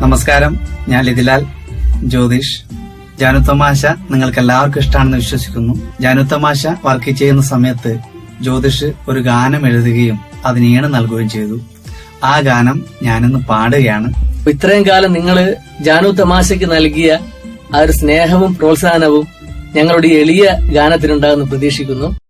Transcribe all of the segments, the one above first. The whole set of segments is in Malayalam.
നമസ്കാരം. ഞാൻ ലിതിലാൽ ജ്യോതിഷ്. ജാനു തമാശ നിങ്ങൾക്ക് എല്ലാവർക്കും ഇഷ്ടമാണെന്ന് വിശ്വസിക്കുന്നു. ജാനു തമാശ വർക്ക് ചെയ്യുന്ന സമയത്ത് ജ്യോതിഷ് ഒരു ഗാനം എഴുതുകയും അതിന് ഈണം നൽകുകയും ചെയ്തു. ആ ഗാനം ഞാനിന്ന് പാടുകയാണ്. ഇത്രയും കാലം നിങ്ങൾ ജാനു തമാശയ്ക്ക് നൽകിയ ആ ഒരു സ്നേഹവും പ്രോത്സാഹനവും ഞങ്ങളുടെ എളിയ ഗാനത്തിനുണ്ടാകുന്നു പ്രതീക്ഷിക്കുന്നു.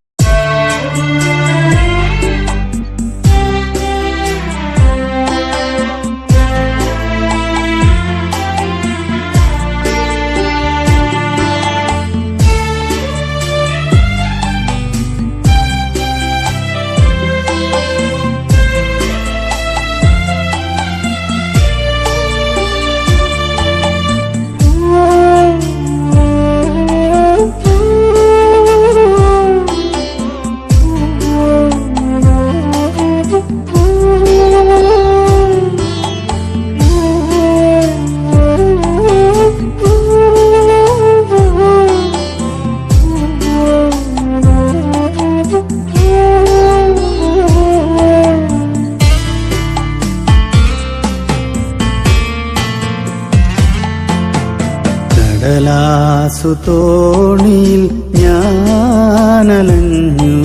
കടലാസു തോണിയിൽ ഞാനലഞ്ഞു.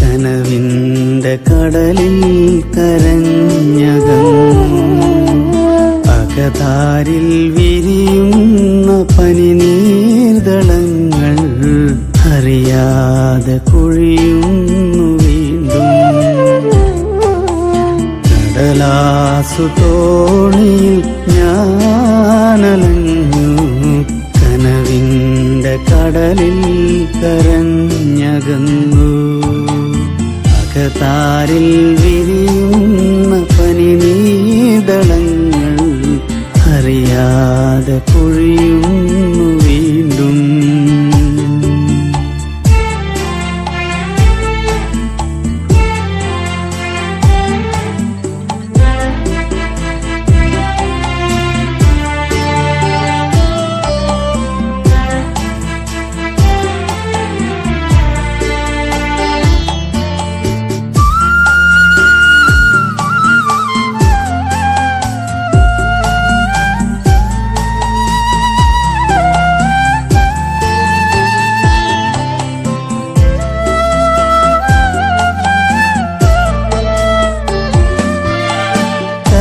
കനവിന്റെ കടലിൽ കരഞ്ഞകം അകതാരിൽ വിരിയുന്ന പനിനീർദളങ്ങൾ അറിയാതെ കുഴിയുന്നു വീണ്ടും. കടലാസു തോണിയിൽ കടലിൽ കരഞ്ഞകന്നു. അകതാരിൽ വിരിയുന്ന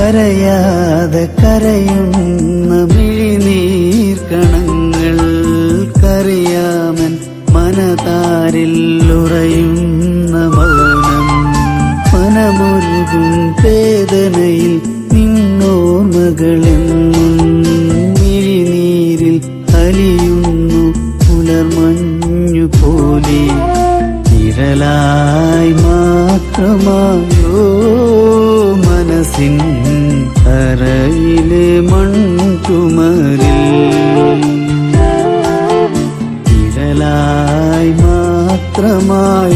കരയാതെ കരയുന്ന മിഴിനീർക്കണങ്ങൾ കറിയാമൻ മനതാരിൽ ഉറയുന്ന മൗനം. മനമുരുകും വേദനയിൽ നിന്നോർമകളെന്നും മിഴിനീരിൽ അലിയുന്നു പുലർമഞ്ഞു പോലെ. വിരലായി മാത്രമായോ കരയിലെ മൺകുമരിൽ ഇരലായി മാത്രമായോ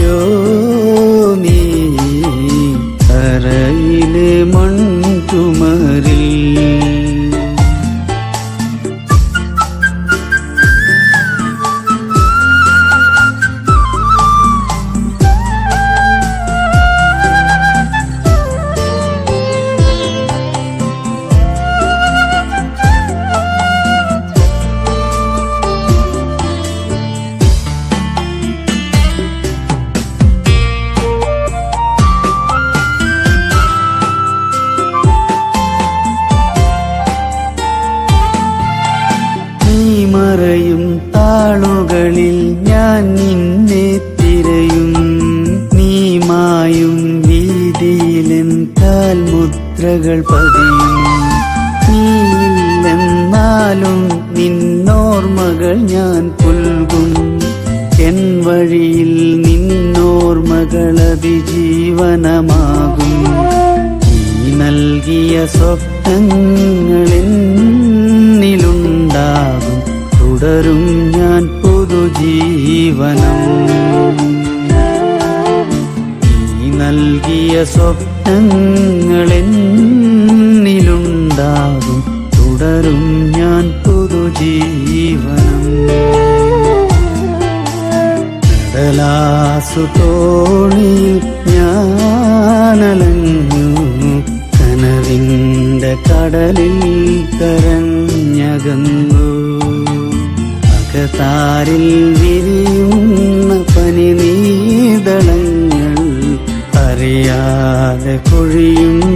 മായും വീതിയിലെൻ കാൽമുദ്രകൾ പതിയും. നീയില്ലെന്നാലും നിന്നോർമകൾ ഞാൻ പുൽകും. എൻ വഴിയിൽ നിന്നോർമകൾ അതിജീവനമാകും. നീ നൽകിയ സ്വപ്നങ്ങളെന്നിലുണ്ടാകും തുടരും സ്വപ്നങ്ങളെന്നിലുണ്ടാകും. തുടരും ഞാൻ പുതുജീവനം. കടലാസു തോണിയിൽ ഞാനലഞ്ഞു. കനവിന്റെ കടലിൽ കരഞ്ഞകന്നു. അകതാരിൽ വിരിയുന്ന പനിനീതളങ്ങൾ അറിയാതെ കൊഴിയുന്നു